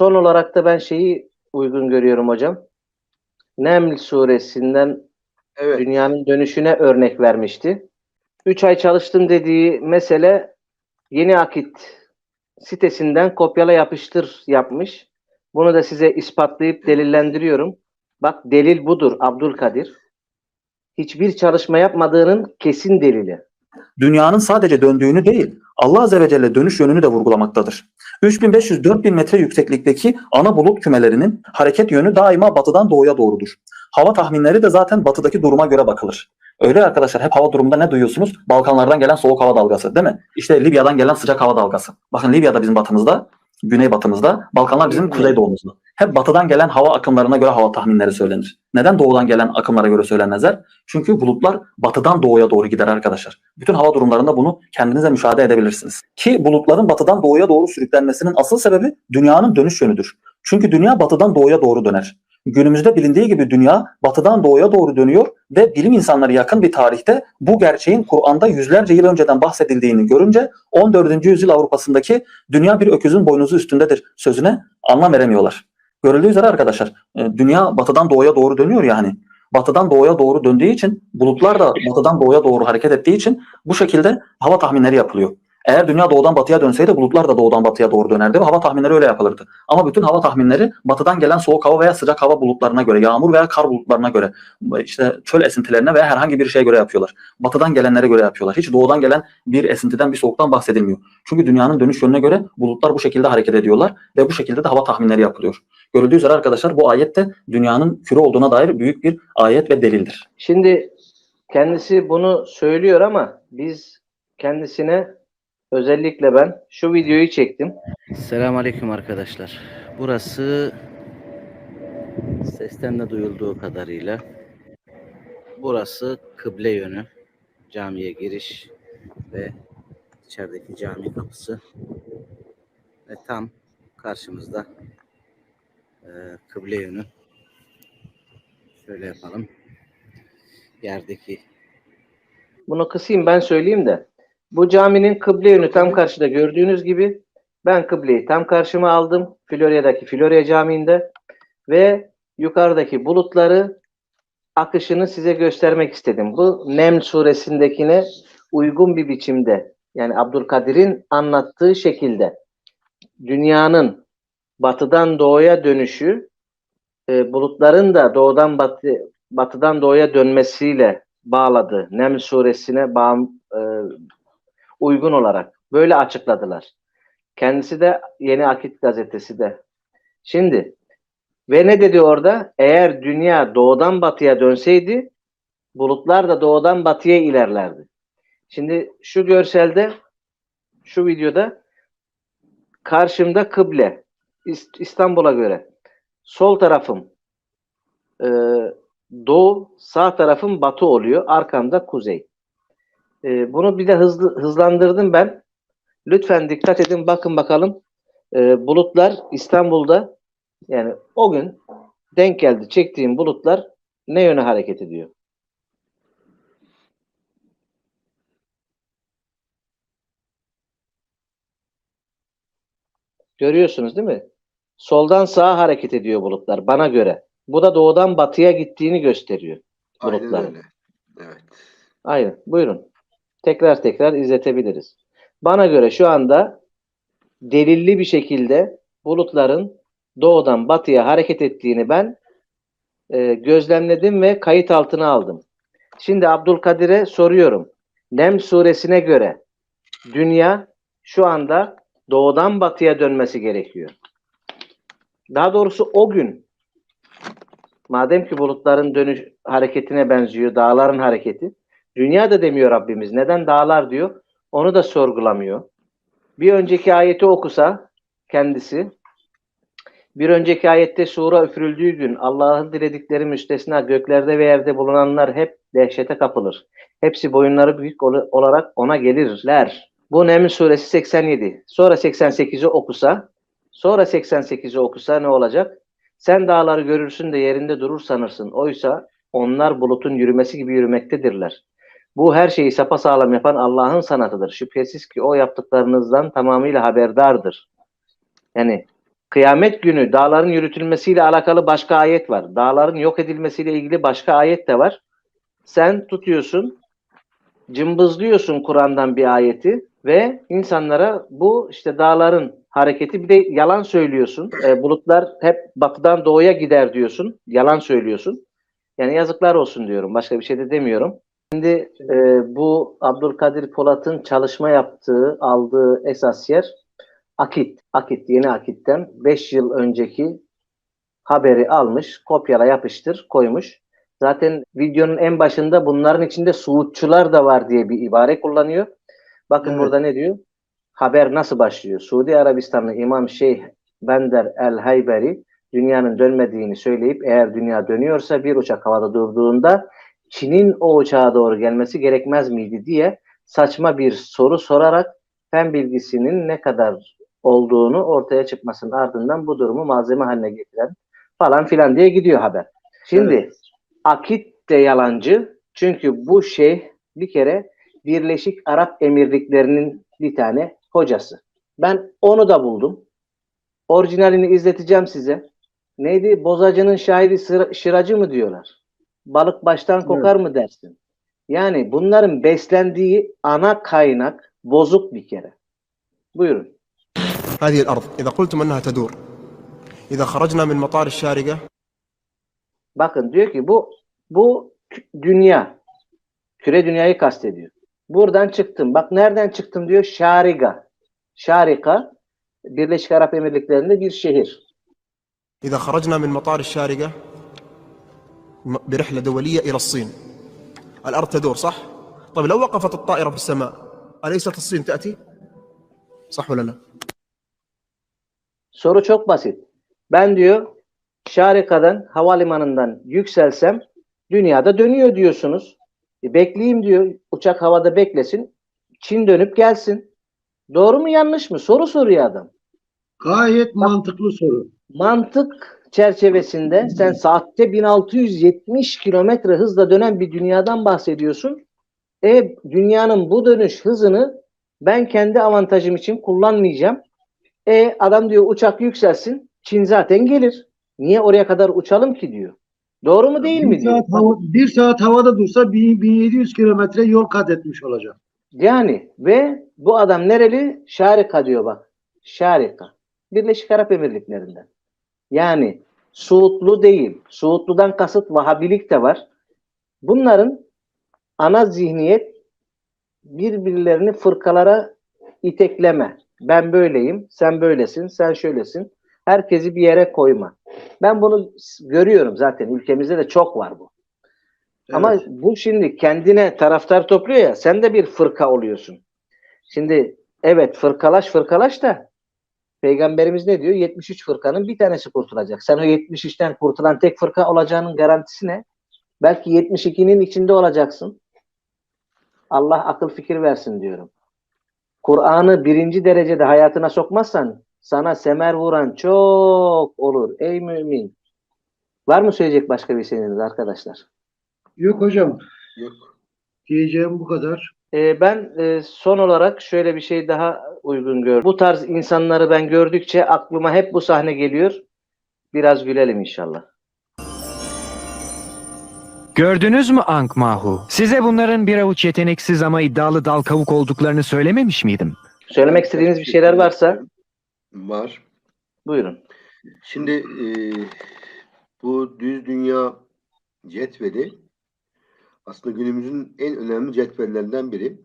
son olarak da ben şeyi uygun görüyorum hocam. Neml suresinden Evet. dünyanın dönüşüne örnek vermişti. 3 ay çalıştım dediği mesele Yeni Akit sitesinden kopyala yapıştır yapmış. Bunu da size ispatlayıp delillendiriyorum. Bak delil budur Abdülkadir. Hiçbir çalışma yapmadığının kesin delili. Dünyanın sadece döndüğünü değil, Allah Azze ve Celle dönüş yönünü de vurgulamaktadır. 3500-4000 metre yükseklikteki ana bulut kümelerinin hareket yönü daima batıdan doğuya doğrudur. Hava tahminleri de zaten batıdaki duruma göre bakılır. Öyle arkadaşlar hep hava durumunda ne duyuyorsunuz? Balkanlardan gelen soğuk hava dalgası değil mi? İşte Libya'dan gelen sıcak hava dalgası. Bakın Libya'da bizim batımızda, güney batımızda, Balkanlar bizim kuzey doğumuzda. Hep batıdan gelen hava akımlarına göre hava tahminleri söylenir. Neden doğudan gelen akımlara göre söylenmezler? Çünkü bulutlar batıdan doğuya doğru gider arkadaşlar. Bütün hava durumlarında bunu kendinize müşahede edebilirsiniz. Ki bulutların batıdan doğuya doğru sürüklenmesinin asıl sebebi dünyanın dönüş yönüdür. Çünkü dünya batıdan doğuya doğru döner. Günümüzde bilindiği gibi dünya batıdan doğuya doğru dönüyor ve bilim insanları yakın bir tarihte bu gerçeğin Kur'an'da yüzlerce yıl önceden bahsedildiğini görünce 14. yüzyıl Avrupa'sındaki dünya bir öküzün boynuzu üstündedir sözüne anlam veremiyorlar. Görüldüğü üzere arkadaşlar e, dünya batıdan doğuya doğru dönüyor yani. Batıdan doğuya doğru döndüğü için bulutlar da batıdan doğuya doğru hareket ettiği için bu şekilde hava tahminleri yapılıyor. Eğer dünya doğudan batıya dönseydi bulutlar da doğudan batıya doğru dönerdi ve hava tahminleri öyle yapılırdı. Ama bütün hava tahminleri batıdan gelen soğuk hava veya sıcak hava bulutlarına göre, yağmur veya kar bulutlarına göre, işte çöl esintilerine veya herhangi bir şeye göre yapıyorlar. Batıdan gelenlere göre yapıyorlar. Hiç doğudan gelen bir esintiden, bir soğuktan bahsedilmiyor. Çünkü dünyanın dönüş yönüne göre bulutlar bu şekilde hareket ediyorlar ve bu şekilde de hava tahminleri yapılıyor. Görüldüğü üzere arkadaşlar bu ayet de dünyanın küre olduğuna dair büyük bir ayet ve delildir. Şimdi kendisi bunu söylüyor ama biz kendisine özellikle ben şu videoyu çektim. Selamünaleyküm arkadaşlar. Burası sesten de duyulduğu kadarıyla burası kıble yönü. Camiye giriş ve içerideki cami kapısı ve tam karşımızda e, kıble yönü. Şöyle yapalım. Yerdeki Bunu kısayım ben söyleyeyim de. Bu caminin kıble yönü tam karşıda gördüğünüz gibi ben kıbleyi tam karşıma aldım. Florya'daki Florya Camii'nde ve yukarıdaki bulutları akışını size göstermek istedim. Bu Nem suresindekine uygun bir biçimde yani Abdülkadir'in anlattığı şekilde dünyanın batıdan doğuya dönüşü e, bulutların da doğudan batı, batıdan doğuya dönmesiyle bağladı. Nem suresine bağ, e, uygun olarak böyle açıkladılar. Kendisi de Yeni Akit gazetesi de. Şimdi ve ne dedi orada? Eğer dünya doğudan batıya dönseydi bulutlar da doğudan batıya ilerlerdi. Şimdi şu görselde şu videoda karşımda kıble İst- İstanbul'a göre sol tarafım e, doğu sağ tarafım batı oluyor arkamda kuzey. E, bunu bir de hızlı hızlandırdım ben. Lütfen dikkat edin bakın bakalım. E, bulutlar İstanbul'da yani o gün denk geldi çektiğim bulutlar ne yöne hareket ediyor? Görüyorsunuz değil mi? Soldan sağa hareket ediyor bulutlar bana göre. Bu da doğudan batıya gittiğini gösteriyor. Aynen bulutların. öyle. Evet. Aynen. Buyurun. Tekrar tekrar izletebiliriz. Bana göre şu anda delilli bir şekilde bulutların doğudan batıya hareket ettiğini ben e, gözlemledim ve kayıt altına aldım. Şimdi Abdülkadir'e soruyorum. Nem suresine göre dünya şu anda doğudan batıya dönmesi gerekiyor. Daha doğrusu o gün madem ki bulutların dönüş hareketine benziyor, dağların hareketi. Dünya da demiyor Rabbimiz. Neden dağlar diyor? Onu da sorgulamıyor. Bir önceki ayeti okusa kendisi bir önceki ayette sura üfürüldüğü gün Allah'ın diledikleri müstesna göklerde ve yerde bulunanlar hep dehşete kapılır. Hepsi boyunları büyük ol- olarak ona gelirler. Bu Neml suresi 87. Sonra 88'i okusa, sonra 88'i okusa ne olacak? Sen dağları görürsün de yerinde durur sanırsın. Oysa onlar bulutun yürümesi gibi yürümektedirler. Bu her şeyi sapasağlam yapan Allah'ın sanatıdır. Şüphesiz ki o yaptıklarınızdan tamamıyla haberdardır. Yani Kıyamet günü dağların yürütülmesiyle alakalı başka ayet var. Dağların yok edilmesiyle ilgili başka ayet de var. Sen tutuyorsun, cımbızlıyorsun Kur'an'dan bir ayeti ve insanlara bu işte dağların hareketi bir de yalan söylüyorsun. E, bulutlar hep batıdan doğuya gider diyorsun. Yalan söylüyorsun. Yani yazıklar olsun diyorum. Başka bir şey de demiyorum. Şimdi e, bu Abdülkadir Polat'ın çalışma yaptığı, aldığı esas yer Akit. Akit, yeni Akit'ten 5 yıl önceki haberi almış, kopyala yapıştır koymuş. Zaten videonun en başında bunların içinde Suudçular da var diye bir ibare kullanıyor. Bakın Evet. burada ne diyor? Haber nasıl başlıyor? Suudi Arabistanlı İmam Şeyh Bender El Hayberi dünyanın dönmediğini söyleyip eğer dünya dönüyorsa bir uçak havada durduğunda Çin'in o uçağa doğru gelmesi gerekmez miydi diye saçma bir soru sorarak fen bilgisinin ne kadar olduğunu ortaya çıkmasının ardından bu durumu malzeme haline getiren falan filan diye gidiyor haber. Şimdi Evet. Akit de yalancı. Çünkü bu şey bir kere Birleşik Arap Emirlikleri'nin bir tane hocası. Ben onu da buldum. Orijinalini izleteceğim size. Neydi? Bozacının şahidi sıra- şıracı mı diyorlar? Balık baştan kokar mı dersin? Yani bunların beslendiği ana kaynak bozuk bir kere. Buyurun. هذه الأرض إذا قلتم أنها تدور إذا خرجنا من مطار الشارقة Bakın diyor ki bu bu kü- dünya. Küre dünyayı kastediyor. Buradan çıktım. Bak nereden çıktım diyor. Şariga. Şarika Birleşik Arap Emirlikleri'nde bir şehir. إذا خرجنا من مطار الشارقة م- برحلة دولية إلى الصين الأرض تدور صح؟ طيب لو وقفت الطائرة في السماء أليست الصين تأتي؟ صح ولا لا؟ Soru çok basit. Ben diyor Şarika'dan havalimanından yükselsem dünyada dönüyor diyorsunuz. E, bekleyeyim diyor. Uçak havada beklesin. Çin dönüp gelsin. Doğru mu yanlış mı? Soru soruyor adam. Gayet mantıklı soru. mantık çerçevesinde sen saatte 1670 kilometre hızla dönen bir dünyadan bahsediyorsun. E dünyanın bu dönüş hızını ben kendi avantajım için kullanmayacağım. E adam diyor uçak yükselsin. Çin zaten gelir. Niye oraya kadar uçalım ki diyor. Doğru mu değil mi bir diyor. saat, hava, bir saat havada dursa 1000 1700 kilometre yol kat etmiş olacak. Yani ve bu adam nereli? Şarika diyor bak. Şarika. Birleşik Arap Emirlikleri'nden. Yani Suudlu değil. Suudludan kasıt Vahabilik de var. Bunların ana zihniyet birbirlerini fırkalara itekleme. Ben böyleyim, sen böylesin, sen şöylesin. Herkesi bir yere koyma. Ben bunu görüyorum zaten. Ülkemizde de çok var bu. Ama Evet. bu şimdi kendine taraftar topluyor ya sen de bir fırka oluyorsun. Şimdi evet fırkalaş fırkalaş da Peygamberimiz ne diyor? 73 fırkanın bir tanesi kurtulacak. Sen o 73'ten kurtulan tek fırka olacağının garantisi ne? Belki 72'nin içinde olacaksın. Allah akıl fikir versin diyorum. Kur'an'ı birinci derecede hayatına sokmazsan sana semer vuran çok olur ey mümin. Var mı söyleyecek başka bir şeyiniz arkadaşlar? Yok hocam. Yok. Diyeceğim bu kadar. Ee, ben e, son olarak şöyle bir şey daha uygun gördüm. Bu tarz insanları ben gördükçe aklıma hep bu sahne geliyor. Biraz gülelim inşallah. Gördünüz mü Ankh Mahu? Size bunların bir avuç yeteneksiz ama iddialı dal kavuk olduklarını söylememiş miydim? Söylemek istediğiniz bir şeyler varsa Var. buyurun. Şimdi e, bu düz dünya cetveli aslında günümüzün en önemli cetvellerinden biri.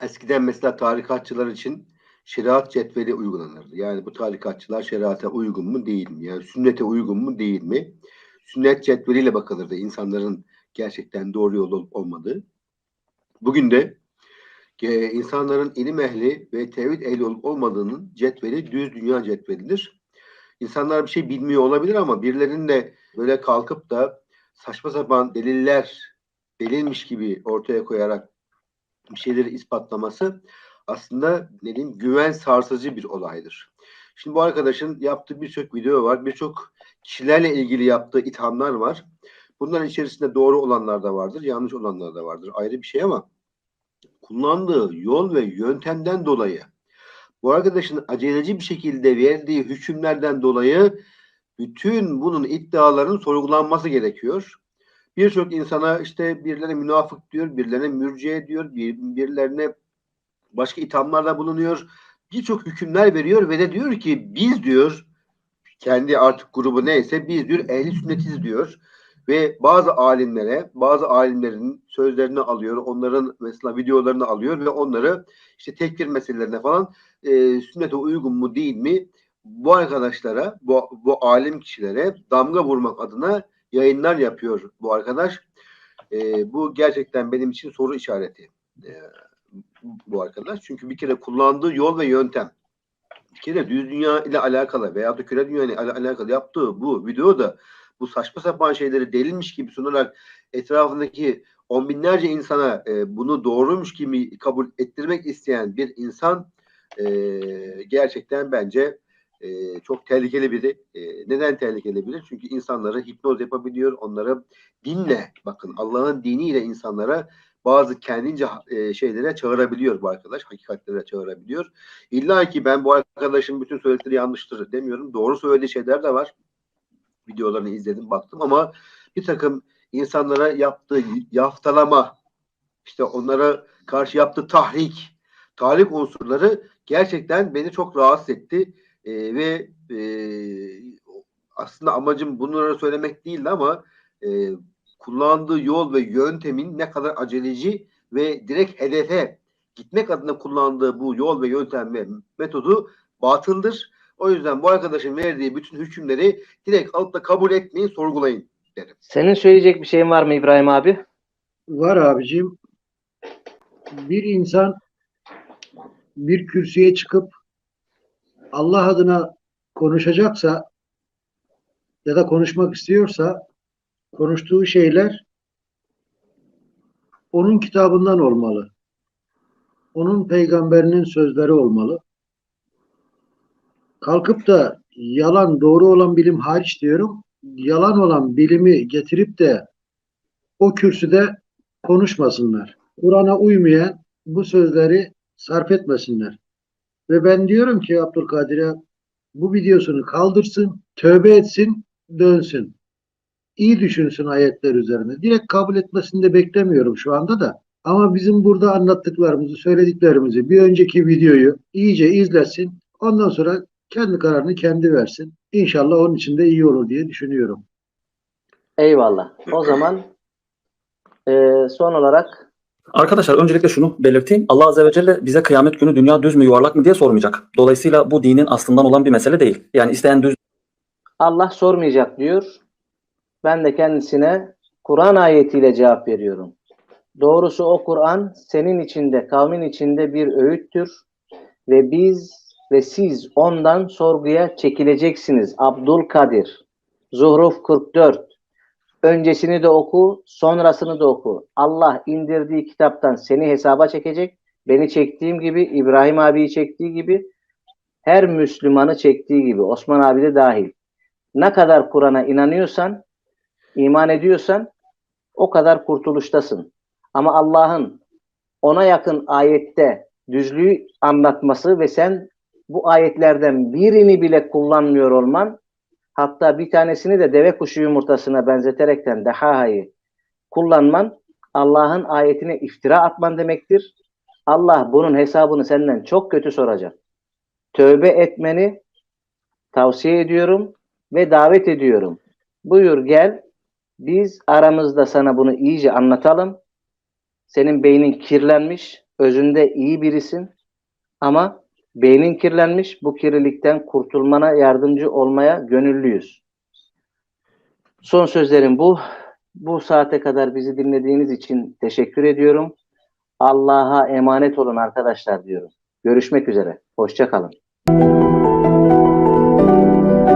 Eskiden mesela tarikatçılar için şeriat cetveli uygulanırdı. Yani bu tarikatçılar şeriata uygun mu değil mi? Yani sünnete uygun mu değil mi? Sünnet cetveliyle bakılırdı insanların gerçekten doğru yol olup olmadığı. Bugün de e, insanların ilim ehli ve tevhid ehli olup olmadığının cetveli düz dünya cetvelidir. İnsanlar bir şey bilmiyor olabilir ama birilerinin de böyle kalkıp da saçma sapan deliller delilmiş gibi ortaya koyarak bir şeyleri ispatlaması aslında ne diyeyim güven sarsıcı bir olaydır. Şimdi bu arkadaşın yaptığı birçok video var. Birçok kişilerle ilgili yaptığı ithamlar var. Bunların içerisinde doğru olanlar da vardır, yanlış olanlar da vardır. Ayrı bir şey ama kullandığı yol ve yöntemden dolayı bu arkadaşın aceleci bir şekilde verdiği hükümlerden dolayı bütün bunun iddialarının sorgulanması gerekiyor. Birçok insana işte birilerine münafık diyor, birilerine mürciye diyor, bir, birilerine başka ithamlarda bulunuyor. Birçok hükümler veriyor ve de diyor ki biz diyor kendi artık grubu neyse biz diyor ehli sünnetiz diyor ve bazı alimlere bazı alimlerin sözlerini alıyor onların mesela videolarını alıyor ve onları işte tekfir meselelerine falan e, sünnete uygun mu değil mi bu arkadaşlara bu, bu alim kişilere damga vurmak adına yayınlar yapıyor bu arkadaş. E, bu gerçekten benim için soru işareti e, bu arkadaş. Çünkü bir kere kullandığı yol ve yöntem bir kere düz dünya ile alakalı veya da küre dünya ile alakalı yaptığı bu videoda bu saçma sapan şeyleri delilmiş gibi sunarak etrafındaki on binlerce insana e, bunu doğruymuş gibi kabul ettirmek isteyen bir insan e, gerçekten bence e, çok tehlikeli biri. E, neden tehlikeli biri? Çünkü insanları hipnoz yapabiliyor. Onları dinle, bakın Allah'ın diniyle insanlara bazı kendince e, şeylere çağırabiliyor bu arkadaş. Hakikatlere çağırabiliyor. İlla ki ben bu arkadaşın bütün söyledikleri yanlıştır demiyorum. Doğru söylediği şeyler de var. Videolarını izledim, baktım ama bir takım insanlara yaptığı yaftalama, işte onlara karşı yaptığı tahrik, tahrik unsurları gerçekten beni çok rahatsız etti. Ee, ve e, aslında amacım bunları söylemek değildi ama e, kullandığı yol ve yöntemin ne kadar aceleci ve direkt hedefe gitmek adına kullandığı bu yol ve yöntem ve metodu batıldır. O yüzden bu arkadaşın verdiği bütün hükümleri direkt alıp da kabul etmeyin, sorgulayın derim. Senin söyleyecek bir şeyin var mı İbrahim abi? Var abicim. Bir insan bir kürsüye çıkıp Allah adına konuşacaksa ya da konuşmak istiyorsa konuştuğu şeyler onun kitabından olmalı. Onun peygamberinin sözleri olmalı. Kalkıp da yalan doğru olan bilim hariç diyorum. Yalan olan bilimi getirip de o kürsüde konuşmasınlar. Kur'an'a uymayan bu sözleri sarf etmesinler. Ve ben diyorum ki Abdülkadir'e bu videosunu kaldırsın, tövbe etsin, dönsün. İyi düşünsün ayetler üzerine. Direkt kabul etmesini de beklemiyorum şu anda da. Ama bizim burada anlattıklarımızı, söylediklerimizi bir önceki videoyu iyice izlesin. Ondan sonra kendi kararını kendi versin. İnşallah onun için de iyi olur diye düşünüyorum. Eyvallah. O zaman e, son olarak Arkadaşlar öncelikle şunu belirteyim. Allah Azze ve Celle bize kıyamet günü dünya düz mü yuvarlak mı diye sormayacak. Dolayısıyla bu dinin aslından olan bir mesele değil. Yani isteyen düz Allah sormayacak diyor. Ben de kendisine Kur'an ayetiyle cevap veriyorum. Doğrusu o Kur'an senin içinde, kavmin içinde bir öğüttür ve biz ve siz ondan sorguya çekileceksiniz. Abdülkadir, Zuhruf 44. Öncesini de oku, sonrasını da oku. Allah indirdiği kitaptan seni hesaba çekecek. Beni çektiğim gibi, İbrahim abiyi çektiği gibi, her Müslümanı çektiği gibi, Osman abi de dahil. Ne kadar Kur'an'a inanıyorsan, iman ediyorsan o kadar kurtuluştasın. Ama Allah'ın ona yakın ayette düzlüğü anlatması ve sen bu ayetlerden birini bile kullanmıyor olman hatta bir tanesini de deve kuşu yumurtasına benzeterekten dehahayı kullanman Allah'ın ayetine iftira atman demektir. Allah bunun hesabını senden çok kötü soracak. Tövbe etmeni tavsiye ediyorum ve davet ediyorum. Buyur gel biz aramızda sana bunu iyice anlatalım. Senin beynin kirlenmiş, özünde iyi birisin ama beynin kirlenmiş. Bu kirlilikten kurtulmana yardımcı olmaya gönüllüyüz. Son sözlerim bu. Bu saate kadar bizi dinlediğiniz için teşekkür ediyorum. Allah'a emanet olun arkadaşlar diyorum. Görüşmek üzere. Hoşça kalın.